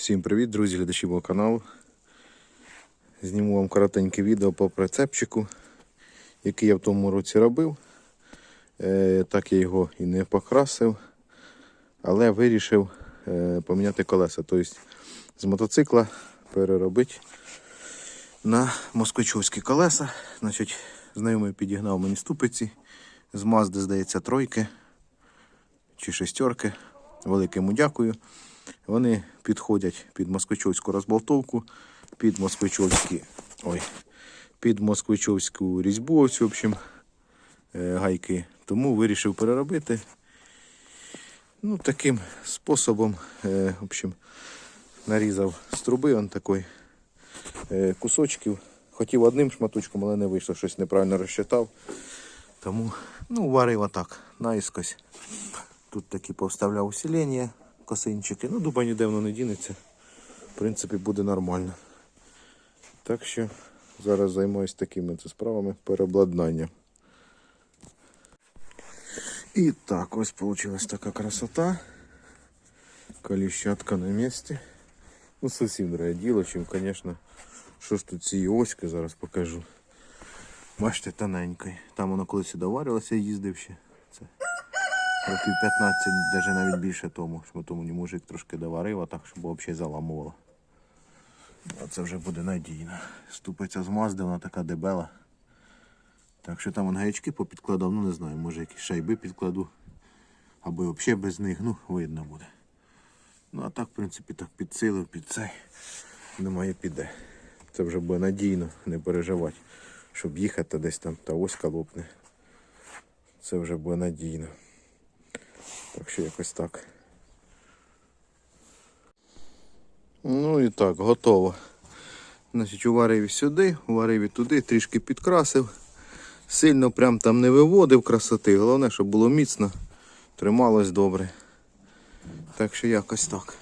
Всім привіт, друзі, глядачі мого каналу. Зніму вам коротеньке відео по прицепчику, який я в тому році робив. Е, так я його і не покрасив, але вирішив е, поміняти колеса. Тобто з мотоцикла переробити на москвичовські колеса. Значить, знайомий підігнав мені ступиці. З Мазди, здається, тройки чи шестерки. Велике йому дякую. Вони підходять під москвичовську розболтовку, під москвичовські, ой, під москвичовську різьбу, ось, в общем, е, гайки. Тому вирішив переробити. Ну, таким способом, е, в общем, нарізав з труби он такий е, кусочків. Хотів одним шматочком, але не вийшло, щось неправильно розчитав. Тому ну, варив отак, наїскось. Тут такі повставляв усилення, косинчики. Ну, дуба ніде воно не дінеться. В принципі, буде нормально. Так що зараз займаюся такими справами переобладнання. І так, ось вийшла така красота. Коліщатка на місці. Ну, зовсім друге діло, чим, звісно, що ж тут ці оськи, зараз покажу. Бачите, тоненький. Там воно колись доварилося, їздив ще. Це років 15, навіть навіть більше тому. Що тому мужик трошки доварив, а так, щоб взагалі заламувало. А це вже буде надійно. Ступиця з Мазди, вона така дебела. Так що там гаячки попідкладав, ну не знаю, може якісь шайби підкладу. Або взагалі без них, ну, видно буде. Ну а так, в принципі, так підсилив під цей. Думаю, піде. Це вже буде надійно, не переживати. Щоб їхати десь там та оська лопне. Це вже буде надійно. Так що якось так. Ну і так, готово. Значить, уварив сюди, уварив і туди, трішки підкрасив. Сильно прям там не виводив красоти. Головне, щоб було міцно, трималось добре. Так що якось так.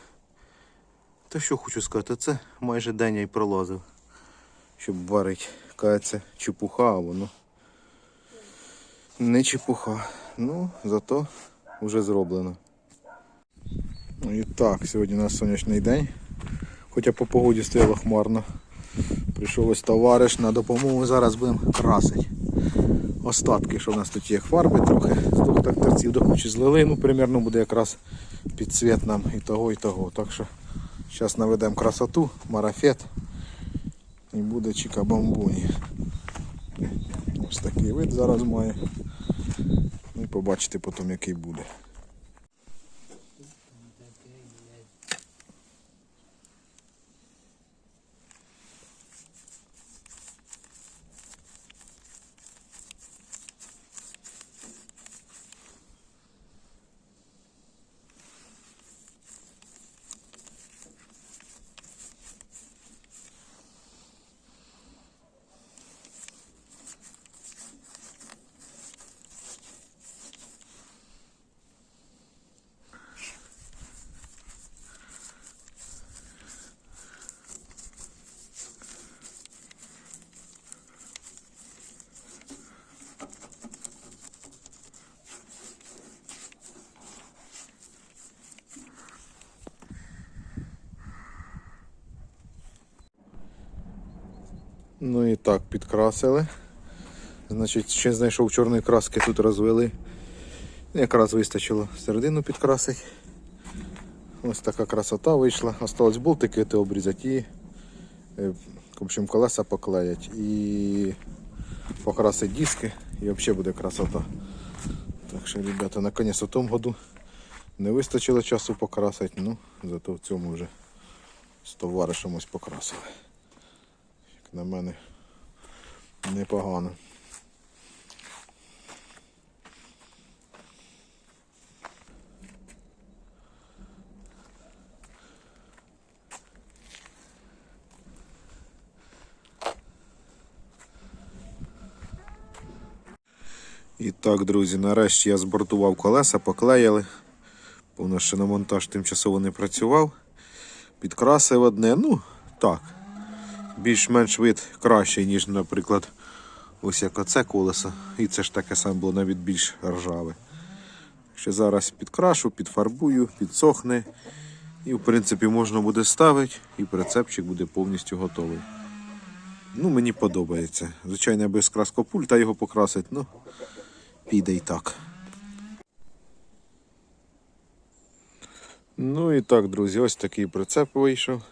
Та що хочу сказати, це майже день я й пролазив, щоб варити. Кається чепуха, а воно не чепуха. Ну, зато вже зроблено. Ну і так, сьогодні у нас сонячний день. Хоча по погоді стояло хмарно. Прийшов ось товариш на допомогу, зараз будемо красити. Остатки, що в нас тут є фарби трохи, з двох тракторців дохочі злили, ну примерно буде якраз під цвіт нам і того, і того. Так що зараз наведемо красоту, марафет і буде чіка-бамбуні. Ось такий вид зараз має. Побачите потім який буде. Ну і так, підкрасили. Значить, ще знайшов чорної краски, тут розвели. Якраз вистачило середину підкрасити. Ось така красота вийшла. Осталось болтики ти обрізати і е, в общем, колеса поклеять і покрасить диски і взагалі буде красота. Так що, ребята, наконець у тому году не вистачило часу покрасити, ну зато в цьому вже з товаришем ось покрасили. На мене непогано. І так, друзі, нарешті я збортував колеса, поклеїли. У нас ще на монтаж тимчасово не працював. Підкрасив одне, ну так. Більш-менш вид кращий, ніж, наприклад, ось як оце колесо. І це ж таке саме було навіть більш ржаве. Ще зараз підкрашу, підфарбую, підсохне І, в принципі, можна буде ставити, і прицепчик буде повністю готовий. Ну, мені подобається. Звичайно, я без краскопульта його покрасить, ну піде і так. Ну і так, друзі, ось такий прицеп вийшов.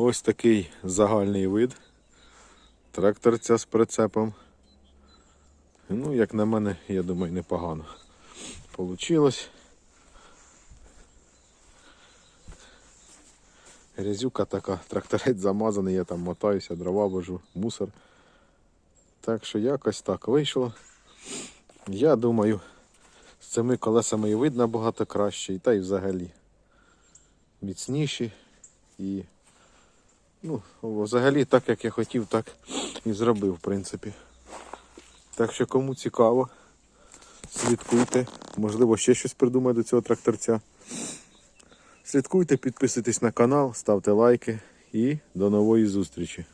Ось такий загальний вид. Тракторця з прицепом. Ну, як на мене, я думаю, непогано получилось. Грязюка така, тракторець замазаний, я там мотаюся, дрова вожу, мусор. Так що якось так вийшло. Я думаю, з цими колесами і вид набагато краще, і та й взагалі міцніші. І ну, взагалі так як я хотів, так і зробив, в принципі. Так що кому цікаво, слідкуйте. Можливо, ще щось придумаю до цього тракторця. Слідкуйте, підписуйтесь на канал, ставте лайки і до нової зустрічі.